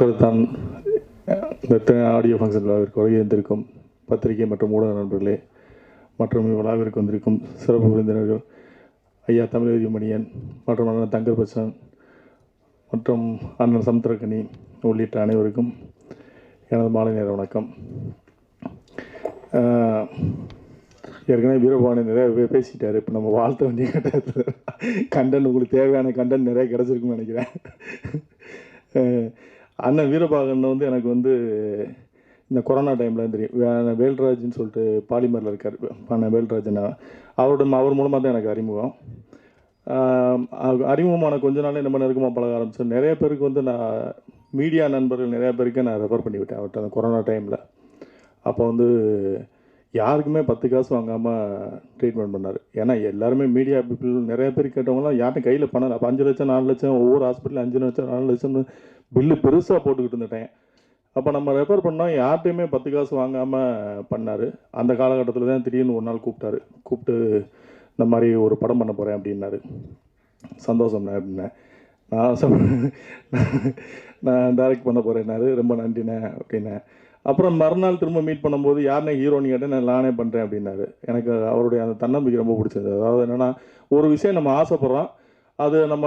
தொடக்கத்தான் இந்த audio function விழாவிற்கு வருகை வந்திருக்கும் பத்திரிகை மற்றும் ஊடக நண்பர்களே மற்றும் விழாவிற்கு வந்திருக்கும் சிறப்பு விருந்தினர்கள் ஐயா தமிழறி மணியன் மற்றும் அண்ணன் தங்கர்பச்சன் மற்றும் அண்ணன் சமுத்திரக்கனி உள்ளிட்ட அனைவருக்கும் எனது மாலை நேர வணக்கம். ஏற்கனவே வீரபவானி நிறைய பேசிட்டார் பேசிட்டாரு இப்போ நம்ம வாழ்த்த வேண்டிய கட்டத்தில் கண்டன் உங்களுக்கு தேவையான கண்டன் நிறைய கிடச்சிருக்குன்னு நினைக்கிறேன். அண்ணன் வீரபாகன் வந்து எனக்கு வந்து இந்த கொரோனா டைமில் தெரியும். வேல்ராஜ்னு சொல்லிட்டு பாலிமரில் இருக்கார். அண்ணன் வேல்ராஜன் அவரோட அவர் மூலமாக தான் எனக்கு அறிமுகம். அறிமுகமான கொஞ்ச நாளே நம்ம நெருக்கமாக பழக ஆரம்பித்தோம் நிறைய பேருக்கு வந்து நான் மீடியா நண்பர்கள் நிறையா பேருக்கு நான் ரெஃபர் பண்ணிவிட்டேன் அவர்கிட்ட அந்த கொரோனா டைமில் அப்போ வந்து யாருக்குமே பத்து காசு வாங்காமல் ட்ரீட்மெண்ட் பண்ணார். ஏன்னா எல்லாருமே மீடியா பீப்புள் நிறைய பேர் கேட்டவங்களாம் யார்ட்டும் கையில் பணம் அப்போ அஞ்சு லட்சம் நாலு லட்சம் ஒவ்வொரு ஹாஸ்பிட்டல் அஞ்சு லட்சம் நாலு லட்சம்னு பில்லு பெருசாக போட்டுக்கிட்டு இருந்துட்டேன். அப்போ நம்ம ரெஃபர் பண்ணோம் யார்ட்டையுமே பத்து காசு வாங்காமல் பண்ணார். அந்த காலகட்டத்தில் தான் திடீர்னு ஒரு நாள் கூப்பிட்டாரு. கூப்பிட்டு இந்த மாதிரி ஒரு படம் பண்ண போகிறேன் அப்படின்னாரு. சந்தோஷம்ண்ணே அப்படின்னேன். நான் சொன்னேன் நான் டைரக்ட் பண்ண போகிறேன்னாரு ரொம்ப நன்றிண்ணே அப்படின்னேன். அப்புறம் மறுநாள் திரும்ப மீட் பண்ணும்போது யாருனே ஹீரோன்னு கேட்டேன் நான் நானே பண்ணுறேன் அப்படின்னாரு. எனக்கு அவருடைய அந்த தன்னம்பிக்கை ரொம்ப பிடிச்சது. அதாவது என்னென்னா ஒரு விஷயம் நம்ம ஆசைப்படுறோம். அது நம்ம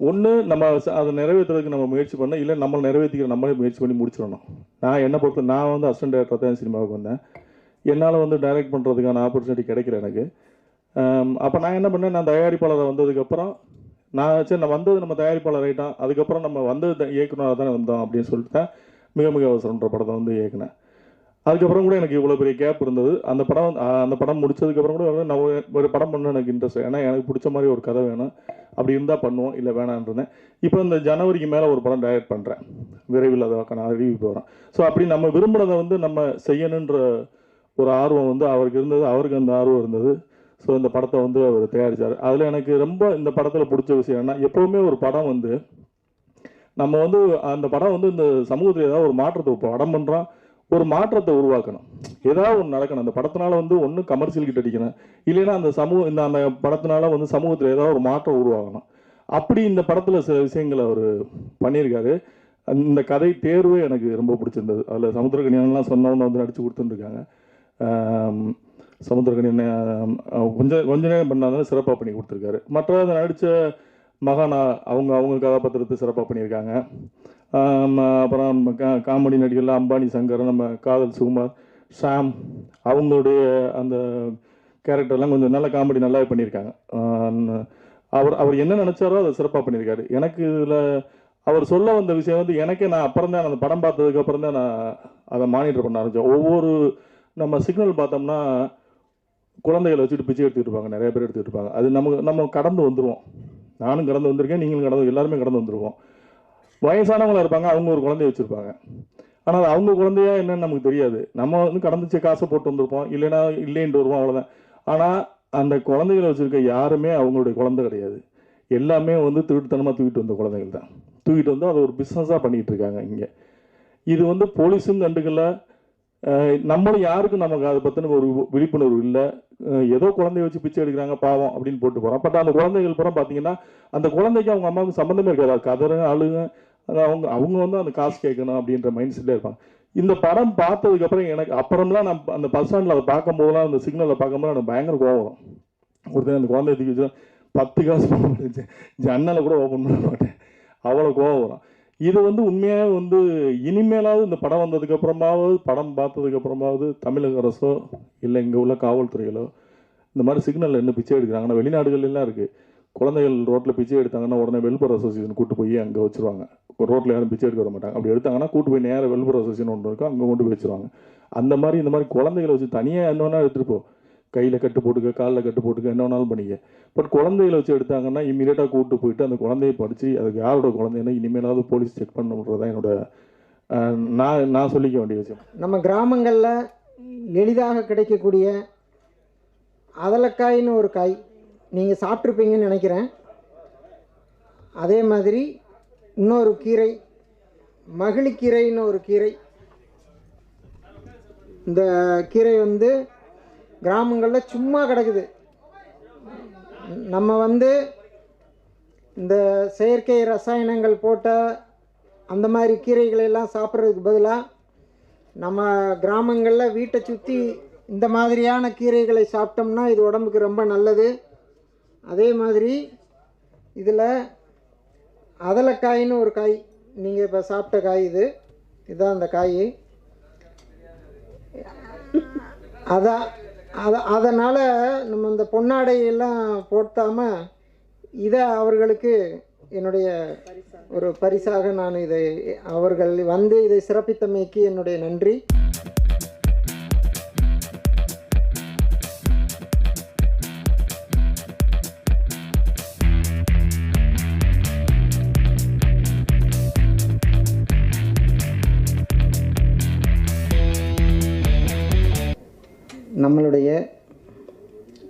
ஒன்று நம்ம அதை நிறைவேற்றுறதுக்கு நம்ம முயற்சி பண்ண இல்லை நம்ம நிறைவேற்றிக்கிற நம்மளே முயற்சி பண்ணி முடிச்சிடணும். நான் என்ன பொறுத்த நான் வந்து அசிஸ்டன்ட் டேரக்டர் தான் சினிமாவுக்கு வந்தேன். என்னால் வந்து டைரக்ட் பண்ணுறதுக்கான ஆப்பர்ச்சுனிட்டி கிடைக்கல எனக்கு. அப்போ நான் என்ன பண்ணேன் நான் தயாரிப்பாளரை வந்ததுக்கப்புறம் நான் சரி நான் வந்தது நம்ம தயாரிப்பாளர் ஆகிட்டோம் அதுக்கப்புறம் நம்ம வந்தது த- இயக்குனராக தானே வந்தோம் அப்படின்னு சொல்லிட்டு தான் மிக மிக அவசரன்ற படத்தை வந்து இயக்குனேன். அதுக்கப்புறம் கூட எனக்கு இவ்வளோ பெரிய கேப் இருந்தது. அந்த படம் அந்த படம் முடிச்சதுக்கப்புறம் கூட நான் ஒரு- படம் பண்ண எனக்கு இன்ட்ரெஸ்ட் ஏன்னா எனக்கு பிடிச்ச மாதிரி ஒரு கதை வேணும். அப்படி இருந்தால் பண்ணுவோம் இல்லை வேணான்றேன் இப்போ இந்த ஜனவரிக்கு மேலே ஒரு படம் டைரக்ட் பண்ணுறேன் விரைவில் அதை நான் ரிவ்யூ போகிறேன் ஸோ அப்படி நம்ம விரும்புகிறத வந்து நம்ம செய்யணுன்ற ஒரு ஆர்வம் வந்து அவருக்கு இருந்தது. அவருக்கு அந்த ஆர்வம் இருந்தது. ஸோ இந்த படத்தை வந்து அவர் தயாரித்தார் அதில் எனக்கு ரொம்ப இந்த படத்தில் பிடிச்ச விஷயம் என்ன எப்போவுமே ஒரு படம் வந்து நம்ம வந்து அந்த படம் வந்து இந்த சமூகத்தில் ஏதாவது ஒரு மாற்றத்தை இப்போ படம் பண்ணுறோம் ஒரு மாற்றத்தை உருவாக்கணும். ஏதாவது ஒன்று நடக்கணும். அந்த படத்தினால வந்து ஒன்று கமர்ஷியல் கிட்ட அடிக்கணும். இல்லைன்னா அந்த சமூக இந்த அந்த படத்தினால வந்து சமூகத்தில் ஏதாவது ஒரு மாற்றம் உருவாகணும். அப்படி இந்த படத்தில் சில விஷயங்களை அவர் பண்ணியிருக்காரு. இந்த கதை தேர்வு எனக்கு ரொம்ப பிடிச்சிருந்தது. அதில் சமுத்திரகனியான்லாம் சொன்னவங்க வந்து நடிச்சு கொடுத்துருக்காங்க சமுத்திரகனியன் கொஞ்சம் கொஞ்ச நேரம் பண்ணாதான் சிறப்பாக பண்ணி கொடுத்துருக்காரு. மற்ற நடித்த மகானா அவங்க அவங்க கதாபாத்திரத்தை சிறப்பாக பண்ணியிருக்காங்க. அப்புறம் கா காமெடி நடிகர்ல அம்பானி சங்கர் நம்ம காதல் சுகுமார் ஷாம் அவங்களுடைய அந்த கேரக்டர்லாம் கொஞ்சம் நல்ல காமெடி நல்லாவே பண்ணியிருக்காங்க. அவர் அவர் என்ன நினச்சாரோ அதை சிறப்பாக பண்ணியிருக்காரு. எனக்கு இதில் அவர் சொல்ல வந்த விஷயம் வந்து எனக்கே நான் அப்புறம் தான் அந்த படம் பார்த்ததுக்கு தான் நான் அதை மானிட்டர் பண்ண ஆரம்பித்தேன் ஒவ்வொரு நம்ம சிக்னல் பார்த்தோம்னா குழந்தைகளை வச்சுட்டு பிச்சை எடுத்துகிட்டு இருப்பாங்க நிறைய பேர் எடுத்துகிட்டு இருப்பாங்க. அது நமக்கு நம்ம கடந்து வந்துடுவோம் நானும் கடந்து வந்திருக்கேன் நீங்களும் கடந்து எல்லாருமே கடந்து வந்துருவோம். வயசானவங்களா இருப்பாங்க அவங்க ஒரு குழந்தைய வச்சுருப்பாங்க. ஆனால் அவங்க குழந்தையா என்னன்னு நமக்கு தெரியாது. நம்ம வந்து கடந்துச்சு காசை போட்டு வந்திருப்போம் இல்லைன்னா இல்லைன்ட்டு வருவோம் அவ்வளோதான் ஆனால் அந்த குழந்தைகளை வச்சுருக்க யாருமே அவங்களுடைய குழந்தை கிடையாது. எல்லாமே வந்து திருட்டுத்தனமாக தூக்கிட்டு வந்த குழந்தைகள் தான். தூக்கிட்டு வந்து அதை ஒரு பிஸ்னஸாக பண்ணிகிட்டு இருக்காங்க இங்கே. இது வந்து போலீஸும் கண்டுக்கல நம்மளும் யாருக்கும் நமக்கு அதை பற்றின ஒரு விழிப்புணர்வு இல்லை. ஏதோ குழந்தைய வச்சு பிச்சை எடுக்கிறாங்க பாவம் அப்படின்னு போட்டு போகிறோம் பட் அந்த குழந்தைகள் புறம் பார்த்தீங்கன்னா அந்த குழந்தைக்கு அவங்க அம்மாவுக்கு சம்மந்தமே இருக்காது. அது கதறுங்க அழுங்க அவங்க அவங்க வந்து அந்த காசு கேட்கணும் அப்படின்ற மைண்ட் செட்டில் இருப்பாங்க. இந்த படம் பார்த்ததுக்கப்புறம் எனக்கு அப்புறம்லாம் நான் அந்த பஸ் ஸ்டாண்டில் அதை பார்க்கும்போதெல்லாம் அந்த சிக்னலில் பார்க்கும்போது எனக்கு பயங்கர கோவம் ஒருத்தர் அந்த குழந்தைய தூக்கி வச்சு பத்து காசு போக முடிஞ்சு ஜன்னலை கூட ஓப்பன் பண்ண மாட்டேன். அவ்வளோ கோவம் வரும். இது வந்து உண்மையாக வந்து இனிமேலாவது இந்த படம் வந்ததுக்கு அப்புறமாவது படம் பார்த்ததுக்கு அப்புறமாவது தமிழக அரசோ இல்லை இங்கே உள்ள காவல்துறைகளோ இந்த மாதிரி சிக்னலில் என்ன பிச்சை எடுக்கிறாங்கன்னா வெளிநாடுகள் எல்லாம் இருக்குது குழந்தைகள் ரோட்டில் பிச்சை எடுத்தாங்கன்னா உடனே வெல்பர் அசோசியேஷன் கூட்டு போய் அங்கே வச்சுருவாங்க. ரோட்டில் யாரும் பிச்சை எடுக்க விட மாட்டாங்க. அப்படி எடுத்தாங்கன்னா கூட்டு போய் நேராக வெல்பர் அசோசியேஷன் ஒன்று இருக்கும். அங்கே கொண்டு போய் வச்சுருவாங்க. அந்த மாதிரி இந்த மாதிரி குழந்தைகளை வச்சு தனியாக என்ன எடுத்துகிட்டு போ. கையில் கட்டு போட்டுக்க காலில் கட்டு போட்டுக்க என்ன வேணாலும் பண்ணிக்க. பட் குழந்தையில வச்சு எடுத்தாங்கன்னா இம்மீடியட்டாக கூப்பிட்டு போயிட்டு அந்த குழந்தைய படித்து அதுக்கு யாரோட குழந்தைன்னா இனிமேலாவது போலீஸ் செக் பண்ணுறது என்னோட நான் நான் சொல்லிக்க வேண்டிய விஷயம். நம்ம கிராமங்களில் எளிதாக கிடைக்கக்கூடிய அதலக்காயின்னு ஒரு காய் நீங்கள் சாப்பிட்ருப்பீங்கன்னு நினைக்கிறேன். அதே மாதிரி இன்னொரு கீரை மகிழிக்கீரைன்னு ஒரு கீரை. இந்த கீரை வந்து கிராமங்களில் சும்மா கிடக்குது. நம்ம வந்து இந்த செயற்கை ரசாயனங்கள் போட்ட அந்த மாதிரி கீரைகளை எல்லாம் சாப்பிட்றதுக்கு பதிலாக நம்ம கிராமங்களில் வீட்டை சுற்றி இந்த மாதிரியான கீரைகளை சாப்பிட்டோம்னா இது உடம்புக்கு ரொம்ப நல்லது. அதே மாதிரி இதில் அதலக்காயின்னு ஒரு காய் நீங்கள் இப்போ சாப்பிட்ட காய் இது. இதுதான் அந்த காய். அதான் அதை அதனால் நம்ம இந்த பொன்னாடை எல்லாம் போட்டாமல் இதை அவர்களுக்கு என்னுடைய ஒரு பரிசாக நான் இதை அவர்கள் வந்து இதை சிறப்பித்தமைக்கு என்னுடைய நன்றி. நம்மளுடைய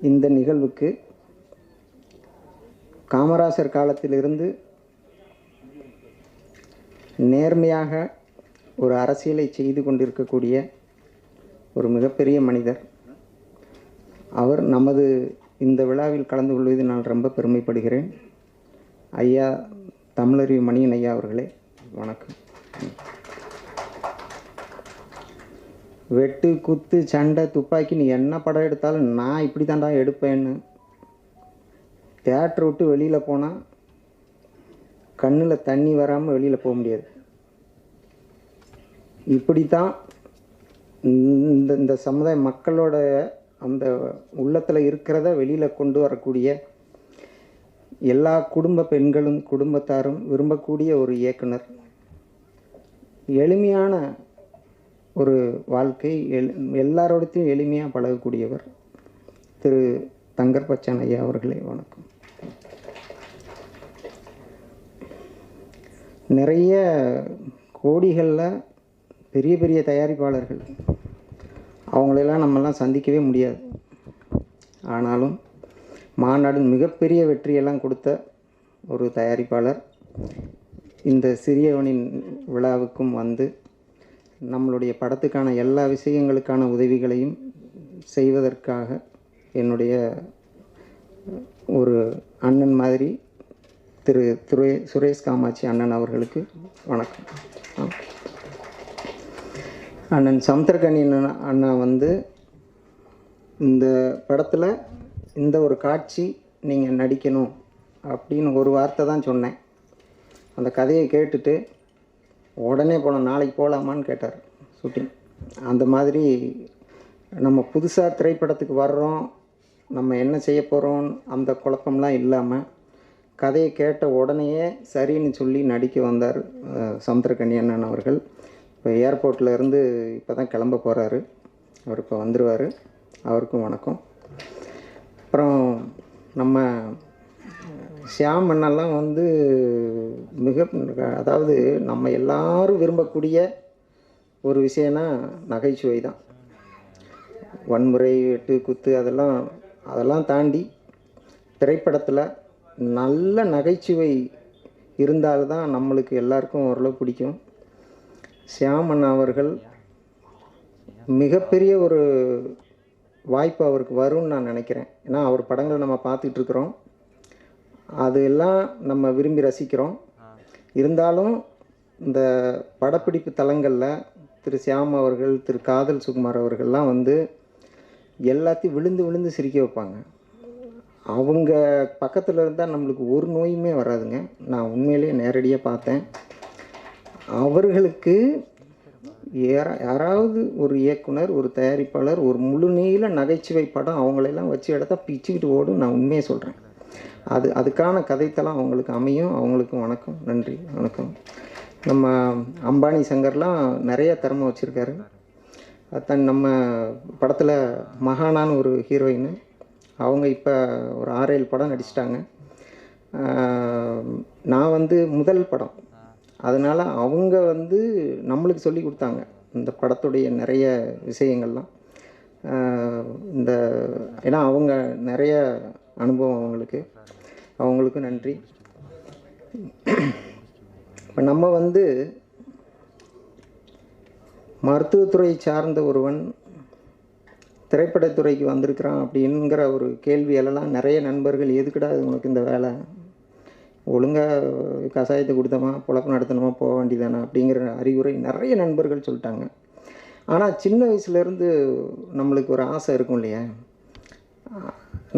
இந்த நிகழ்வுக்கு காமராசர் காலத்திலிருந்து நேர்மையாக ஒரு அரசியலை செய்து கொண்டிருக்கக்கூடிய ஒரு மிகப்பெரிய மனிதர். அவர் நமது இந்த விழாவில் கலந்து கொள்வதில் நான் ரொம்ப பெருமைப்படுகிறேன். ஐயா தமிழறிவு மணியன் ஐயா அவர்களே வணக்கம். வெட்டு குத்து சண்டை துப்பாக்கி நீ என்ன படம் எடுத்தாலும் நான் இப்படி தான்டா எடுப்பேன்னு. தேட்டர் விட்டு வெளியில் போனால் கண்ணில் தண்ணி வராமல் வெளியில் போக முடியாது. இப்படி தான் இந்த இந்த சமுதாய மக்களோட அந்த உள்ளத்தில் இருக்கிறத வெளியில் கொண்டு வரக்கூடிய எல்லா குடும்ப பெண்களும் குடும்பத்தாரும் விரும்பக்கூடிய ஒரு இயக்குனர். எளிமையான ஒரு வாழ்க்கை எல் எல்லாரோடத்தையும் எளிமையாக பழகக்கூடியவர் திரு தங்கர் பச்சான் ஐயா அவர்களே வணக்கம். நிறைய கோடிகளில் பெரிய பெரிய தயாரிப்பாளர்கள் அவங்களெல்லாம் நம்மெல்லாம் சந்திக்கவே முடியாது. ஆனாலும் மாநாடு மிகப்பெரிய வெற்றியெல்லாம் கொடுத்த ஒரு தயாரிப்பாளர் இந்த சிறியவனின் விழாவுக்கும் வந்து நம்மளுடைய படத்துக்கான எல்லா விஷயங்களுக்கான உதவிகளையும் செய்வதற்காக என்னுடைய ஒரு அண்ணன் மாதிரி திரு துரே சுரேஷ் காமாட்சி அண்ணன் அவர்களுக்கு வணக்கம் ஆ. அண்ணன் சமுத்திரகனி அண்ணன் அண்ணா வந்து இந்த படத்தில் இந்த ஒரு காட்சி நீங்கள் நடிக்கணும் அப்படின்னு ஒரு வார்த்தை தான் சொன்னேன் அந்த கதையை கேட்டுட்டு உடனே போகலாம் நாளைக்கு போகலாமான்னு கேட்டார் ஷூட்டிங் அந்த மாதிரி நம்ம புதுசாக திரைப்படத்துக்கு வர்றோம் நம்ம என்ன செய்ய போகிறோம் அந்த குழப்பம்லாம் இல்லாமல் கதையை கேட்ட உடனேயே சரின்னு சொல்லி நடிக்க வந்தார் சமுத்திரக்கண்ணி அண்ணன் அவர்கள். இப்போ ஏர்போர்ட்டில் இருந்து இப்போ தான் கிளம்ப போகிறாரு அவர் இப்போ வந்துடுவார் அவருக்கும் வணக்கம். அப்புறம் நம்ம ஷியாம் அண்ணெல்லாம் வந்து மிக அதாவது நம்ம எல்லாரும் விரும்பக்கூடிய ஒரு விஷயம்னா நகைச்சுவை தான். வன்முறை வெட்டு குத்து அதெல்லாம் அதெல்லாம் தாண்டி திரைப்படத்தில் நல்ல நகைச்சுவை இருந்தால்தான் நம்மளுக்கு எல்லாருக்கும் ஓரளவு பிடிக்கும். ஷியாம் அண்ணா அவர்கள் மிகப்பெரிய ஒரு வாய்ப்பு அவருக்கு வரும்னு நான் நினைக்கிறேன். ஏன்னா அவர் படங்களை நம்ம பார்த்துட்ருக்குறோம் இருக்கிறோம் அது எல்லாம் நம்ம விரும்பி ரசிக்கிறோம். இருந்தாலும் இந்த படப்பிடிப்பு தலங்களில் திரு சியாம் அவர்கள் திரு காதல் சுகுமார் அவர்கள்லாம் வந்து எல்லாத்தையும் விழுந்து விழுந்து சிரிக்க வைப்பாங்க. அவங்க பக்கத்தில் இருந்தால் நம்மளுக்கு ஒரு நோயுமே வராதுங்க. நான் உண்மையிலேயே நேரடியாக பார்த்தேன். அவர்களுக்கு யாரா யாராவது ஒரு இயக்குனர் ஒரு தயாரிப்பாளர் ஒரு முழு நீள நகைச்சுவை படம் அவங்களெல்லாம் வச்சு எடுத்தா பிச்சுக்கிட்டு ஓடும் நான் உண்மையை சொல்கிறேன் அது அதுக்கான கதைத்தெல்லாம் அவங்களுக்கு அமையும் அவங்களுக்கும் வணக்கம் நன்றி வணக்கம். நம்ம அம்பானி சங்கர்லாம் நிறைய திறமை வச்சுருக்காரு. தன் நம்ம படத்தில் மகானான்னு ஒரு ஹீரோயின் அவங்க இப்போ ஒரு ஆறேழு படம் நடிச்சிட்டாங்க. நான் வந்து முதல் படம். அதனால் அவங்க வந்து நம்மளுக்கு சொல்லி கொடுத்தாங்க இந்த படத்துடைய நிறைய விஷயங்கள்லாம். இந்த ஏன்னா அவங்க நிறைய அனுபவம் அவங்களுக்கு. அவங்களுக்கு நன்றி. இப்போ நம்ம வந்து மருத்துவத்துறை சார்ந்த ஒருவன் திரைப்படத்துறைக்கு வந்திருக்கிறான் அப்படிங்கிற ஒரு கேள்வியெல்லாம் நிறைய நண்பர்கள் எதுக்குடா உங்களுக்கு உனக்கு இந்த வேலை? ஒழுங்காக கஷாயத்தை கொடுத்தோமா புழப்பு நடத்தணுமா போக வேண்டியதானா அப்படிங்கிற அறிவுரை நிறைய நண்பர்கள் சொல்லிட்டாங்க. ஆனால் சின்ன வயசுலேருந்து நம்மளுக்கு ஒரு ஆசை இருக்கும் இல்லையா?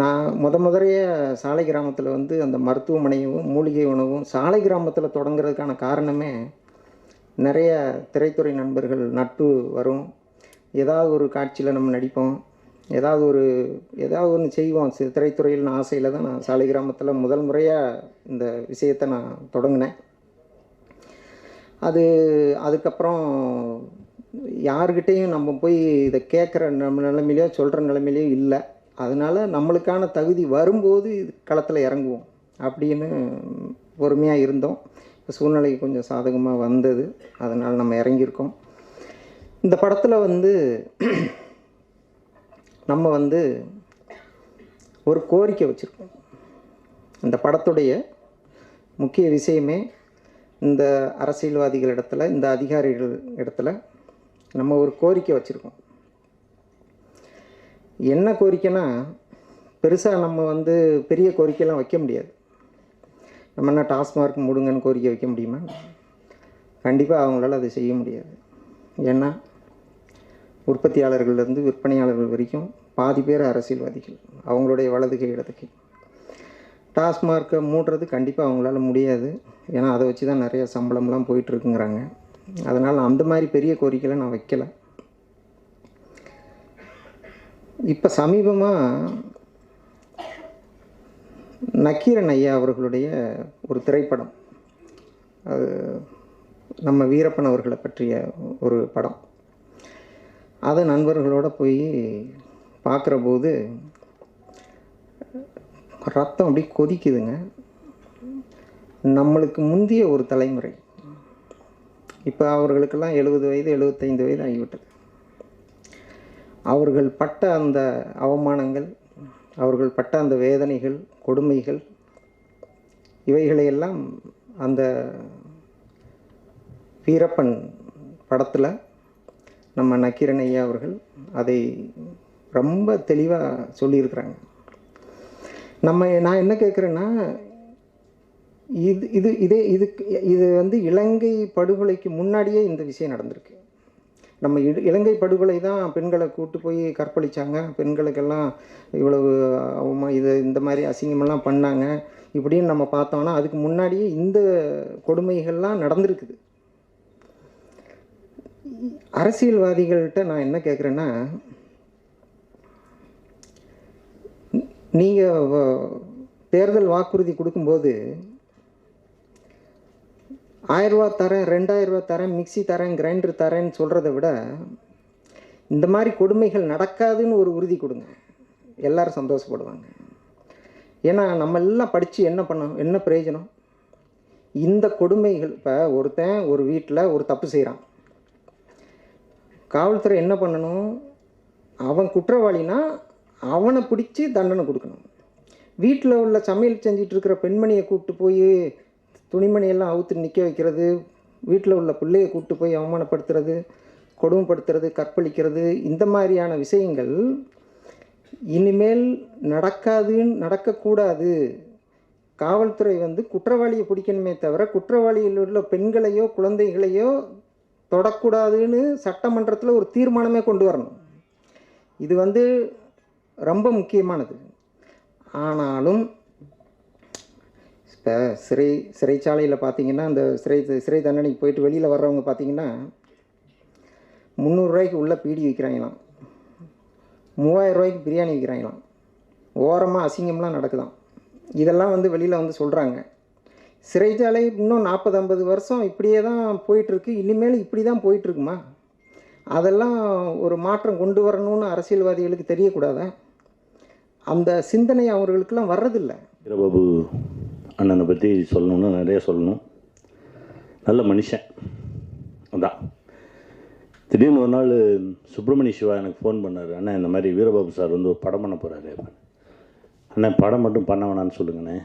நான் முத முதலைய சாலை கிராமத்தில் வந்து அந்த மருத்துவமனையும் மூலிகை உணவும் சாலை கிராமத்தில் தொடங்குறதுக்கான காரணமே நிறைய திரைத்துறை நண்பர்கள் நட்பு வரும். ஏதாவது ஒரு காட்சியில் நம்ம நடிப்போம். ஏதாவது ஒரு ஏதாவது ஒன்று செய்வோம். திரைத்துறையில் ஆசையில் தான் நான் சாலை கிராமத்தில் முதல் முறையாக இந்த விஷயத்தை நான் தொடங்கினேன். அது அதுக்கப்புறம் யாருக்கிட்டேயும் நம்ம போய் இதை கேட்குற நம்ம நிலைமையிலையோ சொல்கிற நிலைமையிலையோ இல்லை. அதனால் நம்மளுக்கான தகுதி வரும்போது இது களத்தில் இறங்குவோம் அப்படின்னு பொறுமையாக இருந்தோம். இப்போ சூழ்நிலை கொஞ்சம் சாதகமாக வந்தது. அதனால் நம்ம இறங்கியிருக்கோம். இந்த படத்தில் வந்து நம்ம வந்து ஒரு கோரிக்கை வச்சுருக்கோம். இந்த படத்துடைய முக்கிய விஷயமே இந்த அரசியல்வாதிகள் இடத்துல இந்த அதிகாரிகள் இடத்துல நம்ம ஒரு கோரிக்கை வச்சுருக்கோம். என்ன கோரிக்கைனா பெருசாக நம்ம வந்து பெரிய கோரிக்கைலாம் வைக்க முடியாது. நம்ம என்ன டாஸ்மார்க் முடுங்கன்னு கோரிக்கை வைக்க முடியுமா? கண்டிப்பாக அவங்களால அதை செய்ய முடியாது. ஏன்னா உற்பத்தியாளர்கள்லேருந்து விற்பனையாளர்கள் வரைக்கும் பாதி பேர் அரசியல்வாதிகள். அவங்களுடைய வலதுகை இடதுகை டாஸ்மார்க்கை மூடுறது கண்டிப்பாக அவங்களால முடியாது. ஏன்னா அதை வச்சு தான் நிறைய சம்பளம்லாம் போயிட்டுருக்குங்கிறாங்க அதனால் அந்த மாதிரி பெரிய கோரிக்கைலாம் நான் வைக்கலை. இப்போ சமீபமாக நக்கீரன் ஐயா அவர்களுடைய ஒரு திரைப்படம். அது நம்ம வீரப்பன் அவர்களை பற்றிய ஒரு படம். அதை நண்பர்களோடு போய் பார்க்குற போது ரத்தம் அப்படி கொதிக்குதுங்க. நம்மளுக்கு முந்திய ஒரு தலைமுறை. இப்போ அவர்களுக்கெல்லாம் எழுபது வயது எழுபத்தைந்து வயது ஆகிவிட்டது. அவர்கள் பட்ட அந்த அவமானங்கள் அவர்கள் பட்ட அந்த வேதனைகள் கொடுமைகள் இவைகளையெல்லாம் அந்த வீரப்பன் படத்தில் நம்ம நக்கீரன் ஐயா அவர்கள் அதை ரொம்ப தெளிவாக சொல்லியிருக்கிறாங்க. நம்ம நான் என்ன கேட்குறேன்னா இது இது இதே இதுக்கு இது வந்து இலங்கை படுகொலைக்கு முன்னாடியே இந்த விஷயம் நடந்திருக்கு. நம்ம இடு இலங்கை படுகொலை தான் பெண்களை கூட்டு போய் கற்பழித்தாங்க பெண்களுக்கெல்லாம் இவ்வளவு அவமா இது இந்த மாதிரி அசிங்கமெல்லாம் பண்ணாங்க. இப்படின்னு நம்ம பார்த்தோம்னா அதுக்கு முன்னாடியே இந்த கொடுமைகள்லாம் நடந்திருக்குது. அரசியல்வாதிகள்கிட்ட நான் என்ன கேட்குறேன்னா நீங்கள் தேர்தல் வாக்குறுதி கொடுக்கும்போது ஆயிரரூவா தரேன் ரெண்டாயிரரூவா தரேன் மிக்ஸி தரேன் கிரைண்டர் தரேன்னு சொல்கிறத விட இந்த மாதிரி கொடுமைகள் நடக்காதுன்னு ஒரு உறுதி கொடுங்க. எல்லாரும் சந்தோஷப்படுவாங்க. ஏன்னா நம்ம எல்லாம் படித்து என்ன பண்ணோம் என்ன பிரயோஜனம்? இந்த கொடுமைகள் இப்போ ஒருத்தன் ஒரு வீட்டில் ஒரு தப்பு செய்கிறான் காவல்துறை என்ன பண்ணணும்? அவன் குற்றவாளினா அவனை பிடிச்சி தண்டனை கொடுக்கணும். வீட்டில் உள்ள சமையல் செஞ்சிட்ருக்கிற பெண்மணியை கூப்பிட்டு போய் துணிமணியெல்லாம் அவுத்து நிற்க வைக்கிறது வீட்டில் உள்ள பிள்ளையை கூப்பிட்டு போய் அவமானப்படுத்துறது கொடுமைப்படுத்துறது கற்பழிக்கிறது இந்த மாதிரியான விஷயங்கள் இனிமேல் நடக்காதுன்னு நடக்கக்கூடாது. காவல்துறை வந்து குற்றவாளியை பிடிக்கணுமே தவிர குற்றவாளியில் உள்ள பெண்களையோ குழந்தைகளையோ தொடக்கூடாதுன்னு சட்டமன்றத்தில் ஒரு தீர்மானமே கொண்டு வரணும். இது வந்து ரொம்ப முக்கியமானது. ஆனாலும் இப்போ சிறை சிறைச்சாலையில் பார்த்தீங்கன்னா அந்த சிறை சிறை தண்டனைக்கு போயிட்டு வெளியில் வர்றவங்க பார்த்தீங்கன்னா முந்நூறுரூவாய்க்கு உள்ளே பீடி விற்கிறாங்களாம் மூவாயிரம் ரூபாய்க்கு பிரியாணி விற்கிறாங்களாம் ஓரமாக அசிங்கம்லாம் நடக்குதாம். இதெல்லாம் வந்து வெளியில் வந்து சொல்கிறாங்க சிறைச்சாலை இன்னும் நாற்பது ஐம்பது வருஷம் இப்படியே தான் போயிட்டுருக்கு. இனிமேல் இப்படி தான் போயிட்டுருக்குமா? அதெல்லாம் ஒரு மாற்றம் கொண்டு வரணும்னு அரசியல்வாதிகளுக்கு தெரியக்கூடாதா? அந்த சிந்தனை அவர்களுக்கெல்லாம் வர்றதில்லை. பாபு அண்ணனை பற்றி சொல்லணும்னா நிறைய சொல்லணும். நல்ல மனுஷன். அதான். திடீர்னு ஒரு நாள் சுப்பிரமணிய சிவா எனக்கு ஃபோன் பண்ணார். அண்ணா இந்த மாதிரி வீரபாபு சார் வந்து ஒரு படம் பண்ண போகிறாரு அண்ணன் படம் மட்டும் பண்ண வேணான்னு சொல்லுங்கண்ணே.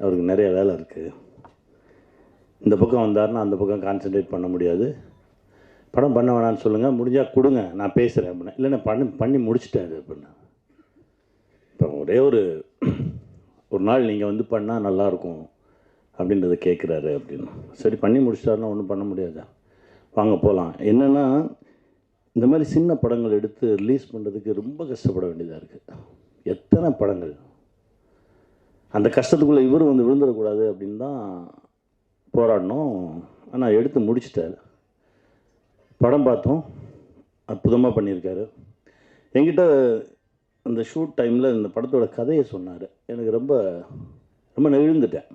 அவருக்கு நிறைய வேலை இருக்குது இந்த பக்கம் வந்தாருன்னா அந்த பக்கம் கான்சென்ட்ரேட் பண்ண முடியாது. படம் பண்ண வேணான்னு சொல்லுங்கள் முடிஞ்சால் கொடுங்க. நான் பேசுகிறேன் அப்படின்னா. இல்லைண்ணே பண்ணி பண்ணி முடிச்சிட்டாரு அப்படின்னா. இப்போ ஒரே ஒரு ஒரு நாள் நீங்கள் வந்து பண்ணால் நல்லாயிருக்கும் அப்படின்றத கேட்குறாரு அப்படின்னு. சரி பண்ணி முடிச்சிட்டாருன்னா ஒன்றும் பண்ண முடியாதா? வாங்க போகலாம் என்னென்னா இந்த மாதிரி சின்ன படங்கள் எடுத்து ரிலீஸ் பண்ணுறதுக்கு ரொம்ப கஷ்டப்பட வேண்டியதாக இருக்குது எத்தனை படங்கள்? அந்த கஷ்டத்துக்குள்ளே இவரும் வந்து விழுந்துடக்கூடாது அப்படின்னு தான் போராடினோம். ஆனால் எடுத்து முடிச்சிட்டார். படம் பார்த்தோம். அற்புதமாக பண்ணியிருக்காரு. என்கிட்ட அந்த ஷூட் டைமில் இந்த படத்தோட கதையை சொன்னார். எனக்கு ரொம்ப ரொம்ப நெகிழ்ந்துட்டேன்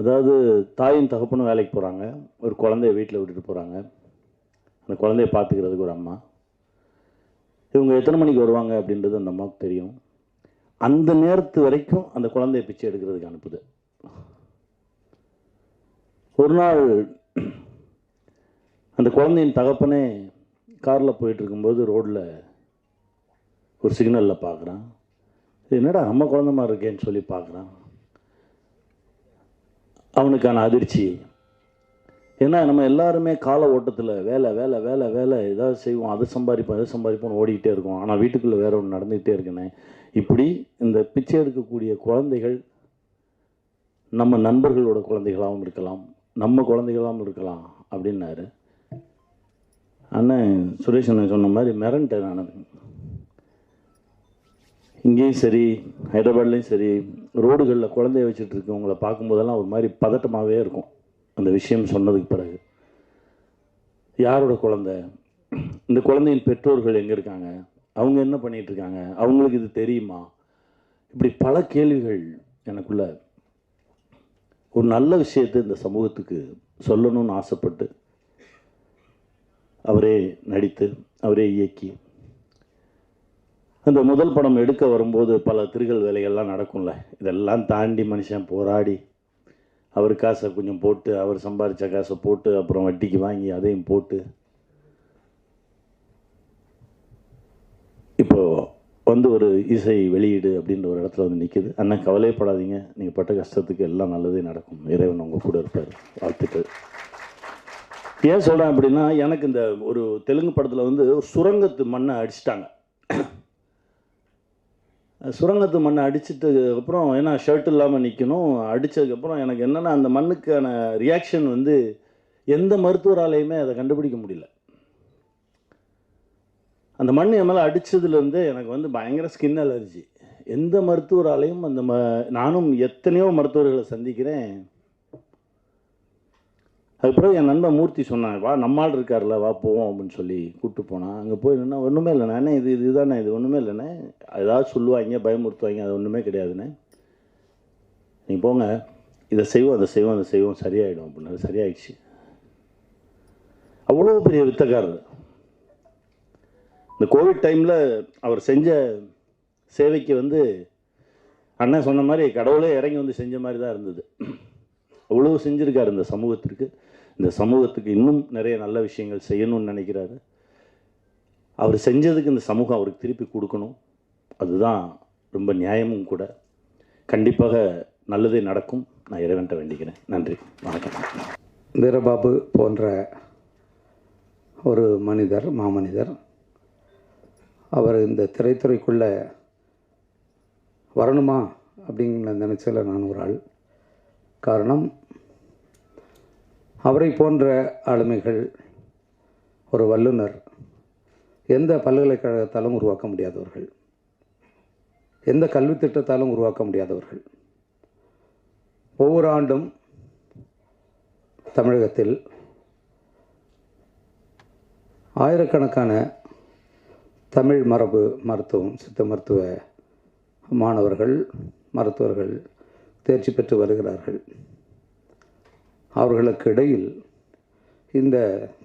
அதாவது தாயும் தகப்பனும் வேலைக்கு போகிறாங்க ஒரு குழந்தைய வீட்டில் விட்டுட்டு போகிறாங்க அந்த குழந்தைய பார்த்துக்கிறதுக்கு ஒரு அம்மா. இவங்க எத்தனை மணிக்கு வருவாங்க அப்படின்றது அந்த அம்மாவுக்கு தெரியும். அந்த நேரத்து வரைக்கும் அந்த குழந்தைய பிச்சை எடுக்கிறதுக்கு அனுப்புது. ஒரு நாள் அந்த குழந்தையின் தகப்பனே காரில் போயிட்டு இருக்கும்போது ரோட்டில் ஒரு சிக்னலில் பார்க்குறான். என்னடா நம்ம குழந்த மாதிரி இருக்கேன்னு சொல்லி பார்க்குறான். அவனுக்கான அதிர்ச்சி. ஏன்னா நம்ம எல்லாருமே கால ஓட்டத்தில் வேலை வேலை வேலை வேலை ஏதாவது செய்வோம். அதை சம்பாதிப்போம் அதை சம்பாதிப்போம்னு ஓடிக்கிட்டே இருக்கோம். ஆனால் வீட்டுக்குள்ளே வேற ஒன்று நடந்துக்கிட்டே இருக்கேனே. இப்படி இந்த பிச்சை எடுக்கக்கூடிய குழந்தைகள் நம்ம நண்பர்களோட குழந்தைகளாகவும் இருக்கலாம். நம்ம குழந்தைகளாகவும் இருக்கலாம் அப்படின்னாரு. அண்ணன் சுரேஷ் அண்ணன் சொன்ன மாதிரி மிரண்டேன் நான் இங்கேயும் சரி ஹைதராபாத்லேயும் சரி ரோடுகளில் குழந்தைய வச்சுட்டு இருக்கவங்கள பார்க்கும்போதெல்லாம் ஒரு மாதிரி பதட்டமாகவே இருக்கும். அந்த விஷயம் சொன்னதுக்கு பிறகு. யாரோட குழந்தை? இந்த குழந்தையின் பெற்றோர்கள் எங்கே இருக்காங்க? அவங்க என்ன பண்ணிட்டு இருக்காங்க? அவங்களுக்கு இது தெரியுமா? இப்படி பல கேள்விகள் எனக்குள்ள. ஒரு நல்ல விஷயத்தை இந்த சமூகத்துக்கு சொல்லணும்னு ஆசைப்பட்டு அவரே நடித்து அவரே இயக்கி இந்த முதல் படம் எடுக்க வரும்போது பல திருகல் வேலைகள்லாம் நடக்கும்ல. இதெல்லாம் தாண்டி மனுஷன் போராடி அவர் காசை கொஞ்சம் போட்டு அவர் சம்பாரித்த காசை போட்டு அப்புறம் வட்டிக்கு வாங்கி அதையும் போட்டு. இப்போ வந்து ஒரு இசை வெளியீடு அப்படின்ற ஒரு இடத்துல வந்து நிற்கிது அண்ணன் கவலைப்படாதீங்க. நீங்கள் பட்ட கஷ்டத்துக்கு எல்லாம் நல்லதே நடக்கும். இறைவன் உங்கள் கூட இருப்பார். வாழ்த்துக்கள். ஏன் சொல்கிறேன் அப்படின்னா எனக்கு இந்த ஒரு தெலுங்கு படத்தில் வந்து சுரங்கத்து மண்ணை அடிச்சிட்டாங்க. சுரங்கத்து மண்ணை அடிச்சிட்டு அப்புறம் ஏன்னா ஷர்ட் இல்லாமல் நிற்கணும் அடித்ததுக்கப்புறம் எனக்கு என்னென்னா அந்த மண்ணுக்கான ரியாக்ஷன் வந்து எந்த மருத்துவராலையுமே அதை கண்டுபிடிக்க முடியல. அந்த மண் என் மேலே அடித்ததுலேருந்து எனக்கு வந்து பயங்கர ஸ்கின் அலர்ஜி எந்த மருத்துவராலையும் அந்த ம நானும் எத்தனையோ மருத்துவர்களை சந்திக்கிறேன். அதுக்கப்புறம் என் நண்பன் மூர்த்தி சொன்னான் வா நம்மால் இருக்கார்ல வா போவோம் அப்படின்னு சொல்லி கூப்பிட்டு போனான். அங்கே போய் நின்னா ஒன்றுமே இல்லைண்ணே இது இதுதானே இது ஒன்றுமே இல்லைண்ணே ஏதாவது சொல்லுவாங்க பயமுறுத்துவாங்க அது ஒன்றுமே கிடையாதுண்ணே. நீங்கள் போங்க இதை செய்வோம் அதை செய்வோம் அதை செய்வோம் சரியாயிடும் அப்படின்னாரு சரியாயிடுச்சு. அவ்வளோ பெரிய வித்தக்காரர். இந்த கோவிட் டைமில் அவர் செஞ்ச சேவைக்கு வந்து அண்ணன் சொன்ன மாதிரி கடவுளே இறங்கி வந்து செஞ்ச மாதிரி தான் இருந்தது. அவ்வளோ செஞ்சுருக்காரு இந்த சமூகத்திற்கு. இந்த சமூகத்துக்கு இன்னும் நிறைய நல்ல விஷயங்கள் செய்யணும்னு நினைக்கிறாரு. அவர் செஞ்சதுக்கு இந்த சமூகம் அவருக்கு திருப்பி கொடுக்கணும். அதுதான் ரொம்ப நியாயமும் கூட. கண்டிப்பாக நல்லதே நடக்கும். நான் இறைவன்ட்ட வேண்டிக்கிறேன். நன்றி. வணக்கம். வீரபாபு போன்ற ஒரு மனிதர் மாமனிதர் அவர் இந்த திரைத்துறைக்குள்ளே வரணுமா அப்படிங்கிற நினச்சல நான் ஒரு ஆள். காரணம் அவரை போன்ற ஆளுமைகள் ஒரு வல்லுனர் எந்த பல்கலைக்கழகத்தாலும் உருவாக்க முடியாதவர்கள். எந்த கல்வி திட்டத்தாலும் உருவாக்க முடியாதவர்கள். ஒவ்வொரு ஆண்டும் தமிழகத்தில் ஆயிரக்கணக்கான தமிழ் மரபு மருத்துவம் சித்த மருத்துவ மாணவர்கள் மருத்துவர்கள் தேர்ச்சி பெற்று வருகிறார்கள். அவர்களுக்கு இடையில் இந்த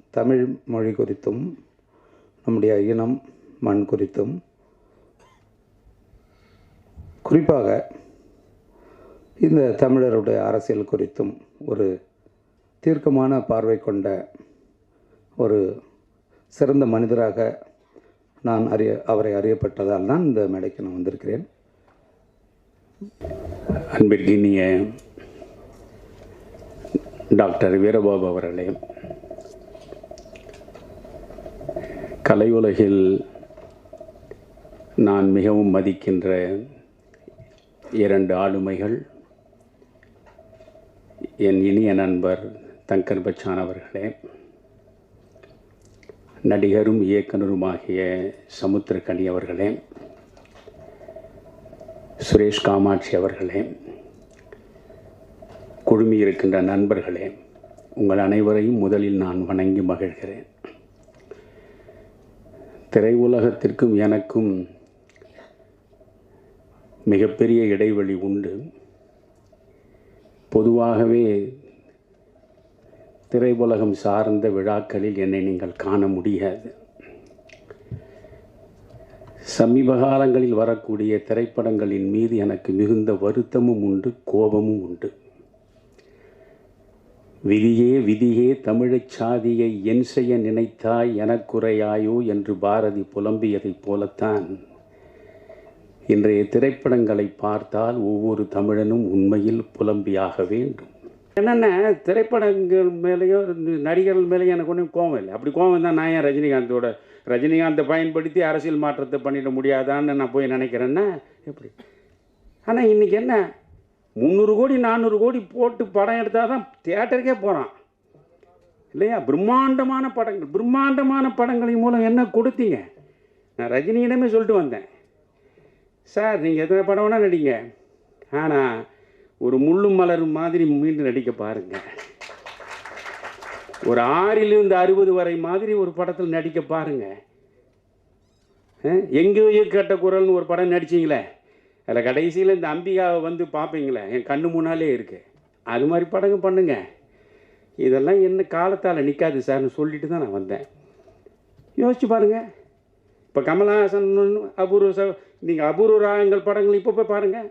தமிழ் மொழி குறித்தும் நம்முடைய இனம் மண் குறித்தும் குறிப்பாக இந்த தமிழருடைய அரசியல் குறித்தும் ஒரு தீர்க்கமான பார்வை கொண்ட ஒரு சிறந்த மனிதராக நான் அறிய அவரை அறியப்பட்டதால் தான் இந்த மேடைக்கு நான் வந்திருக்கிறேன். அன்பிற்கினிய டாக்டர் வீரபாபு அவர்களே கலை உலகில் நான் மிகவும் மதிக்கின்ற இரண்டு ஆளுமைகள் என் இனிய நண்பர் தங்கர் பச்சான் அவர்களே நடிகரும் இயக்குனருமாகிய சமுத்திரக்கனி அவர்களே சுரேஷ் காமாட்சி அவர்களே குழுமி இருக்கின்ற நண்பர்களே உங்கள் அனைவரையும் முதலில் நான் வணங்கி மகிழ்கிறேன். திரையுலகத்திற்கும் எனக்கும் மிகப்பெரிய இடைவெளி உண்டு. பொதுவாகவே திரையுலகம் சார்ந்த விழாக்களில் என்னை நீங்கள் காண முடியாது. சமீப காலங்களில் வரக்கூடிய திரைப்படங்களின் மீது எனக்கு மிகுந்த வருத்தமும் உண்டு கோபமும் உண்டு. விதியே விதியே தமிழச் சாதியை என் செய்ய நினைத்தாய் எனக்குறையாயோ என்று பாரதி புலம்பியதைப் போலத்தான். இன்றைய திரைப்படங்களை பார்த்தால் ஒவ்வொரு தமிழனும் உண்மையில் புலம்பியாக வேண்டும். என்னென்ன திரைப்படங்கள் மேலேயோ நடிகர்கள் மேலேயும் எனக்கு ஒன்றும் கோவம் இல்லை. அப்படி கோவம் தான் நான் ஏன் ரஜினிகாந்தோட ரஜினிகாந்தை பயன்படுத்தி அரசியல் மாற்றத்தை பண்ணிட முடியாதான்னு நான் போய் நினைக்கிறேன்னா எப்படி? ஆனால் இன்றைக்கி என்ன முந்நூறு கோடி நானூறு கோடி போட்டு படம் எடுத்தால் தான் தியேட்டருக்கே போகிறான் இல்லையா? பிரம்மாண்டமான படங்கள் பிரம்மாண்டமான படங்களின் மூலம் என்ன கொடுத்தீங்க? நான் ரஜினியிடமே சொல்லிட்டு வந்தேன். சார் நீங்கள் எத்தனை படம் வேணால் நடிங்க. ஆனால் ஒரு முள்ளும் மலரும் மாதிரி மீண்டும் நடிக்க பாருங்கள் ஒரு ஆறிலிருந்து அறுபது வரை மாதிரி ஒரு படத்தில் நடிக்க பாருங்கள் எங்கேயோ கேட்ட குரல்னு ஒரு படம் நடிச்சிங்களே? அதில் கடைசியில் இந்த அம்பிகாவை வந்து பார்ப்பீங்களே என் கண்ணு முன்னாலே இருக்குது அது மாதிரி படங்க பண்ணுங்க. இதெல்லாம் என்ன காலத்தால் நிற்காது சார்னு சொல்லிட்டு தான் நான் வந்தேன். யோசிச்சு பாருங்கள் இப்போ கமலஹாசன் அபூர்வ ச நீங்கள் அபூர்வ ராகங்கள் படங்கள் இப்போ போய் பாருங்கள்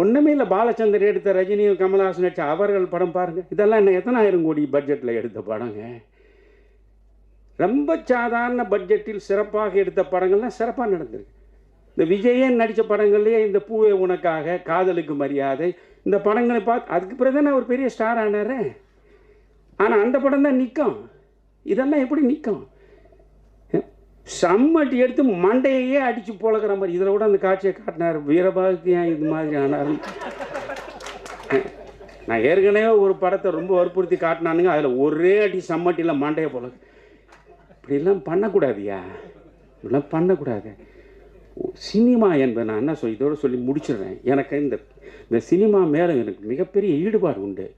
ஒன்றுமே இல்லை பாலச்சந்தர் எடுத்த ரஜினியும் கமலஹாசன் நடிச்ச அவர்கள் படம் பாருங்கள் இதெல்லாம் என்ன எத்தனாயிரம் கோடி பட்ஜெட்டில் எடுத்த படங்க? ரொம்ப சாதாரண பட்ஜெட்டில் சிறப்பாக எடுத்த படங்கள்லாம் சிறப்பாக நடந்திருக்கு. இந்த விஜயன் நடித்த படங்கள்லேயே இந்த பூவே உனக்காக காதலுக்கு மரியாதை இந்த படங்களை பார்த்து அதுக்கு பிறகு தானே ஒரு பெரிய ஸ்டார் ஆனார். ஆனால் அந்த படம் தான் நிற்கும் இதெல்லாம் எப்படி நிற்கும் சம்மட்டி எடுத்து மண்டையே அடித்து பொழக்கிற மாதிரி இதில் கூட அந்த காட்சியை காட்டினார். வீரபாகுக்கு ஏன் இது மாதிரி ஆனார்? நான் ஏற்கனவே ஒரு படத்தை ரொம்ப வற்புறுத்தி காட்டினானுங்க அதில் ஒரே அடி சம்மட்டியில் மண்டையை பொழக்கு இப்படிலாம் பண்ணக்கூடாதுயா? இப்படிலாம் பண்ணக்கூடாது. சினிமா என்பது நான் என்ன சொல்லி இதோட சொல்லி முடிச்சிடுறேன். எனக்கு இந்த இந்த சினிமா மேலே எனக்கு மிகப்பெரிய ஈடுபாடு உண்டு.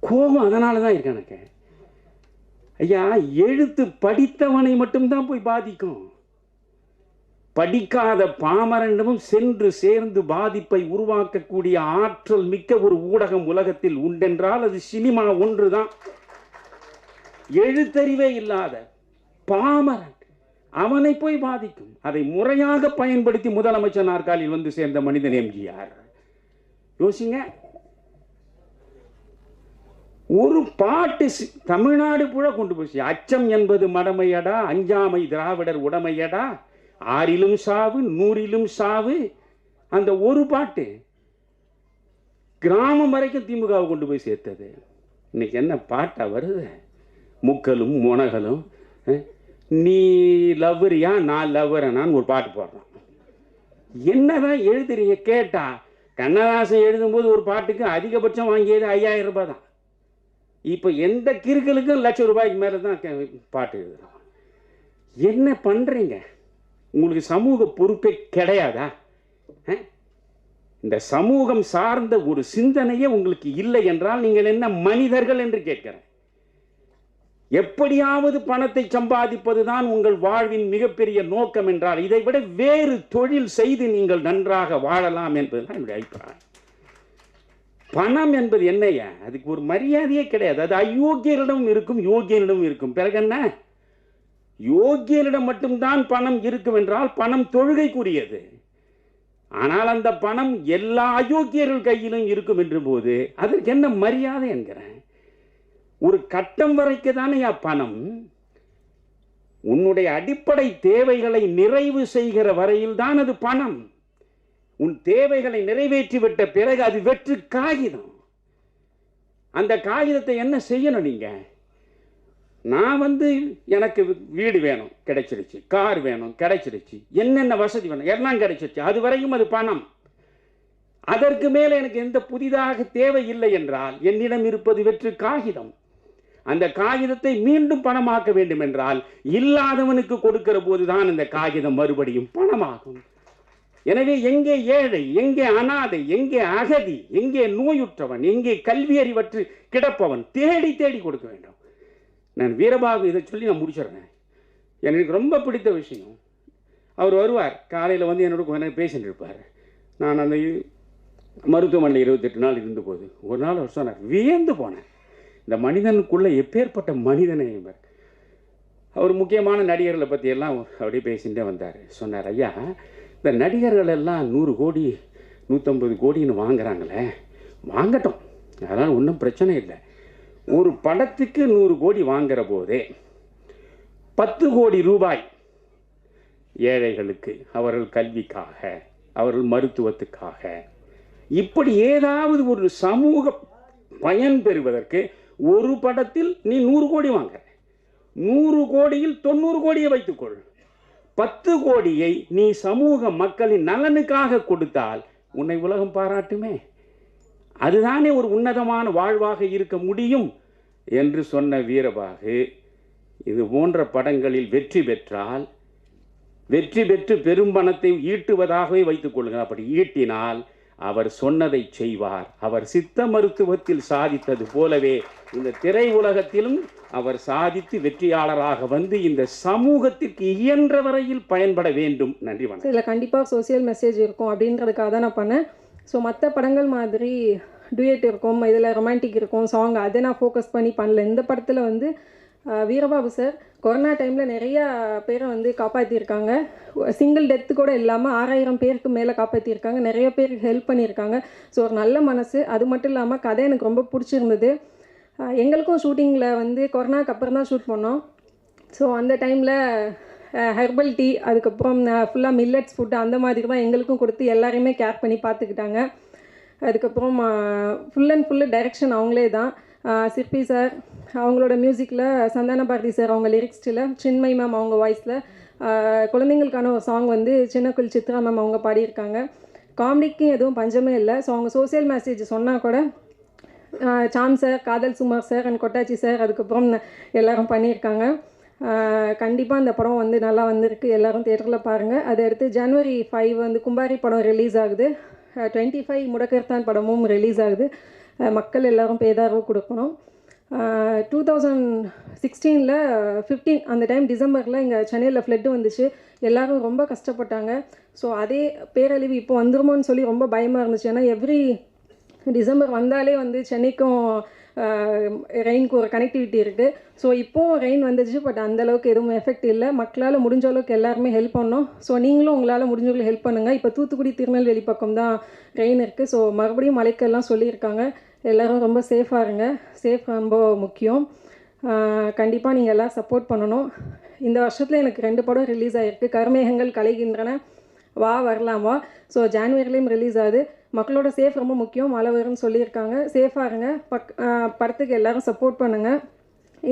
கோபம் அதனால தான் இருக்கு எனக்கு. ஐயா எழுத்து படித்தவனை மட்டும்தான் போய் பாதிக்கும். படிக்காத பாமரண்டமும் சென்று சேர்ந்து பாதிப்பை உருவாக்கக்கூடிய ஆற்றல் மிக்க ஒரு ஊடகம் உலகத்தில் உண்டென்றால் அது சினிமா ஒன்று தான் எழுத்தறிவே இல்லாத பாமரன். அவனை போய் பாதிக்கும். அதை முறையாக பயன்படுத்தி முதலமைச்சர் நாற்காலியில் வந்து சேர்ந்த மனிதன் எம்ஜிஆர். யோசிங்க. ஒரு பாட்டு சி- தமிழ்நாடு புழ கொண்டு போச்சு. அச்சம் என்பது மடமையடா அஞ்சாமை திராவிடர் உடமையடா ஆறிலும் சாவு நூறிலும் சாவு. அந்த ஒரு பாட்டு கிராமம் வரைக்கும் திமுகவை கொண்டு போய் சேர்த்தது. இன்னைக்கு என்ன பாட்டா வருது? முக்கலும் முனகலும் நீ லவ்வரியா நான் லவ்வரனான்னு ஒரு பாட்டு போடுறான். என்னதான் எழுதுறீங்க கேட்டா கண்ணதாசன் எழுதும்போது ஒரு பாட்டுக்கு அதிகபட்சம் வாங்கியது ஐயாயிரம் ரூபாய் தான். இப்போ எந்த கிறுக்கலுக்கும் லட்சம் ரூபாய்க்கு மேலே தான் கே- பாட்டு எழுதுறான். என்ன பண்ணுறீங்க உங்களுக்கு சமூக பொறுப்பே கிடையாதா? இந்த சமூகம் சார்ந்த ஒரு சிந்தனையே உங்களுக்கு இல்லை என்றால் நீங்கள் என்ன மனிதர்கள் என்று கேட்கிறேன். எப்படியாவது பணத்தை சம்பாதிப்பது தான் உங்கள் வாழ்வின் மிகப்பெரிய நோக்கம் என்றால் இதை விட வேறு தொழில் செய்து நீங்கள் நன்றாக வாழலாம் என்பதுதான் என்னுடைய அபிப்பிராயம். பணம் என்பது என்னையா அதுக்கு ஒரு மரியாதையே கிடையாது. அது அயோக்கியரிடம் இருக்கும் யோகியனிடம் இருக்கும். பிறகு என்ன? யோகியனிடம் மட்டும்தான் பணம் இருக்கும் என்றால் பணம் தொழுகைக்குரியது. ஆனால் அந்த பணம் எல்லா அயோக்கியர்கள் கையிலும் இருக்கும் என்ற போது அதற்கு என்ன மரியாதை என்கிறேன்? ஒரு கட்டம் வரைக்கு தானையா பணம்? உன்னுடைய அடிப்படை தேவைகளை நிறைவு செய்கிற வரையில் தான் அது பணம். உன் தேவைகளை நிறைவேற்றிவிட்ட பிறகு அது வெற்று காகிதம். அந்த காகிதத்தை என்ன செய்யணும் நீங்க? நான் வந்து எனக்கு வீடு வேணும் கிடைச்சிருச்சு. கார் வேணும் கிடைச்சிருச்சு. என்னென்ன வசதி வேணும்? எல்லாம் கிடைச்சிருச்சு. அது வரைக்கும் அது பணம். அதற்கு மேலே எனக்கு எந்த புதிதாக தேவை இல்லை என்றால் என்னிடம் இருப்பது வெற்று காகிதம். அந்த காகிதத்தை மீண்டும் பணமாக்க வேண்டும் என்றால் இல்லாதவனுக்கு கொடுக்கிற போதுதான் அந்த காகிதம் மறுபடியும் பணமாகும். எனவே எங்கே ஏழை எங்கே அனாதை எங்கே அகதி எங்கே நோயுற்றவன் எங்கே கல்வியறிவற்று கிடப்பவன் தேடி தேடி கொடுக்க வேண்டும். நான் வீரபாகு இதை சொல்லி நான் முடிச்சிடுறேன். எனக்கு ரொம்ப பிடித்த விஷயம். அவர் வருவார். காலையில் வந்து என்னோட கொஞ்ச நேரம் பேசிட்டு இருப்பார். நான் அந்த மருத்துவமனையில் இருபத்தெட்டு நாள் இருந்தபோது ஒரு நாள் அவர் சொன்னார் வியந்து போனேன் இந்த மனிதனுக்குள்ளே எப்பேற்பட்ட மனிதனை இவர்? அவர் முக்கியமான நடிகர்களை பற்றியெல்லாம் அப்படியே பேசிகிட்டே வந்தார். சொன்னார் ஐயா இந்த நடிகர்கள் எல்லாம் நூறு கோடி நூற்றம்பது கோடின்னு வாங்குறாங்களே. வாங்கட்டும். அதனால் ஒன்றும் பிரச்சனை இல்லை. ஒரு படத்துக்கு நூறு கோடி வாங்குற போதே பத்து கோடி ரூபாய் ஏழைகளுக்கு அவர்கள் கல்விக்காக அவர்கள் மருத்துவத்துக்காக இப்படி ஏதாவது ஒரு சமூக பயன் பெறுவதற்கு ஒரு படத்தில் நீ நூறு கோடி வாங்க. நூறு கோடியில் தொண்ணூறு கோடியை வைத்துக்கொள். பத்து கோடியை நீ சமூக மக்களின் நலனுக்காக கொடுத்தால் உன்னை உலகம் பாராட்டுமே. அதுதானே ஒரு உன்னதமான வாழ்வாக இருக்க முடியும் என்று சொன்ன வீரபாகு இது போன்ற படங்களில் வெற்றி பெற்றால் வெற்றி பெற்று பெரும் பணத்தை ஈட்டுவதாகவே வைத்துக் கொள்ளுங்கள். அப்படி ஈட்டினால் அவர் சொன்னதை செய்வார். அவர் சித்த மருத்துவத்தில் சாதித்தது போலவே இந்த திரை உலகத்திலும் அவர் சாதித்து வெற்றியாளராக வந்து இந்த சமூகத்திற்கு இயன்ற வரையில் பயன்பட வேண்டும். நன்றி வணக்கம். இதில் கண்டிப்பாக சோஷியல் மெசேஜ் இருக்கும் அப்படின்றதுக்காக தான் நான் பண்ணேன். ஸோ மற்ற படங்கள் மாதிரி டுயட் இருக்கும் இதில் ரொமான்டிக் இருக்கும் சாங் அதை நான் ஃபோக்கஸ் பண்ணி பண்ணல. இந்த படத்தில் வந்து வீரபாபு சார் கொரோனா டைமில் நிறையா பேரை வந்து காப்பாற்றியிருக்காங்க சிங்கிள் டெத்து கூட இல்லாமல் ஆறாயிரம் பேருக்கு மேலே காப்பாற்றிருக்காங்க நிறைய பேருக்கு ஹெல்ப் பண்ணியிருக்காங்க ஸோ ஒரு நல்ல மனசு. அது மட்டும் இல்லாமல் கதை எனக்கு ரொம்ப பிடிச்சிருந்தது. எங்களுக்கும் ஷூட்டிங்கில் வந்து கொரோனாக்கு அப்புறம் தான் ஷூட் பண்ணோம். ஸோ அந்த டைமில் ஹெர்பல் டீ அதுக்கப்புறம் ஃபுல்லாக மில்லட்ஸ் ஃபுட்டு அந்த மாதிரி தான் எங்களுக்கும் கொடுத்து எல்லாரையுமே கேர் பண்ணி பார்த்துக்கிட்டாங்க. அதுக்கப்புறம் ஃபுல் அண்ட் ஃபுல்லு டைரக்ஷன் அவங்களே தான். சிற்பி சார் அவங்களோட மியூசிக்கில் சந்தான பாரதி சார் அவங்க லிரிக்ஸ்டில் சின்மை மேம் அவங்க வாய்ஸில் குழந்தைங்களுக்கான ஒரு சாங் வந்து சின்னக்குள் சித்ரா மேம் அவங்க பாடியிருக்காங்க. காமெடிக்கும் எதுவும் பஞ்சமே இல்லை. ஸோ அவங்க சோசியல் மெசேஜ் சொன்னால் கூட சாம் சார் காதல் சுமார் சார் அண்ட் கொட்டாச்சி சார் அதுக்கப்புறம் எல்லாரும் பண்ணியிருக்காங்க. கண்டிப்பாக அந்த படம் வந்து நல்லா வந்திருக்கு. எல்லோரும் தேட்டரில் பாருங்கள் அதை அடுத்து ஜனவரி ஃபைவ் வந்து கும்பாரி படம் ரிலீஸ் ஆகுது. டுவெண்ட்டி ஃபைவ் முடக்கர்தான் படமும் ரிலீஸ் ஆகுது. மக்கள் எல்லாரும் பேதார்வு கொடுக்கணும். டூ தௌசண்ட் சிக்ஸ்டீனில் ஃபிஃப்டீன் அந்த டைம் டிசம்பரில் இங்கே சென்னையில் ஃப்ளட்டு வந்துச்சு. எல்லாரும் ரொம்ப கஷ்டப்பட்டாங்க. ஸோ அதே பேரழிவு இப்போ வந்துருமோன்னு சொல்லி ரொம்ப பயமாக இருந்துச்சு. ஏன்னா எவ்ரி டிசம்பர் வந்தாலே வந்து சென்னைக்கும் ரெயினுக்கு ஒரு கனெக்டிவிட்டி இருக்குது ஸோ இப்போவும் ரெயின் வந்துச்சு பட் அந்தளவுக்கு எதுவும் எஃபெக்ட் இல்லை. மக்களால் முடிஞ்ச அளவுக்கு எல்லாருமே ஹெல்ப் பண்ணோம். ஸோ நீங்களும் உங்களால் முடிஞ்சவங்களுக்கு ஹெல்ப் பண்ணுங்கள் இப்போ தூத்துக்குடி திருநெல்வேலி பக்கம் தான் ரெயின் இருக்குது ஸோ மறுபடியும் மழைக்கெல்லாம் சொல்லியிருக்காங்க. எல்லோரும் ரொம்ப சேஃபாக இருங்க. சேஃப் ரொம்ப முக்கியம். கண்டிப்பாக நீங்கள் எல்லாம் சப்போர்ட் பண்ணணும். இந்த வருஷத்தில் எனக்கு ரெண்டு படம் ரிலீஸ் ஆகிருக்கு கருமேகங்கள் கலைகின்றன. வா வரலாமா ஸோ ஜான்வரிலையும் ரிலீஸ் ஆகுது. மக்களோட சேஃப் ரொம்ப முக்கியம். மழை வரும்னு சொல்லியிருக்காங்க. சேஃபாக இருங்க. பக் படத்துக்கு எல்லாரும் சப்போர்ட் பண்ணுங்கள்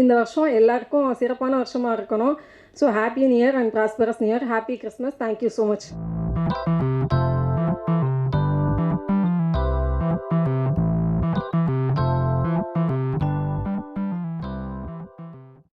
இந்த வருஷம் எல்லாருக்கும் சிறப்பான வருஷமாக இருக்கணும். So happy new year and prosperous new year happy Christmas thank you so much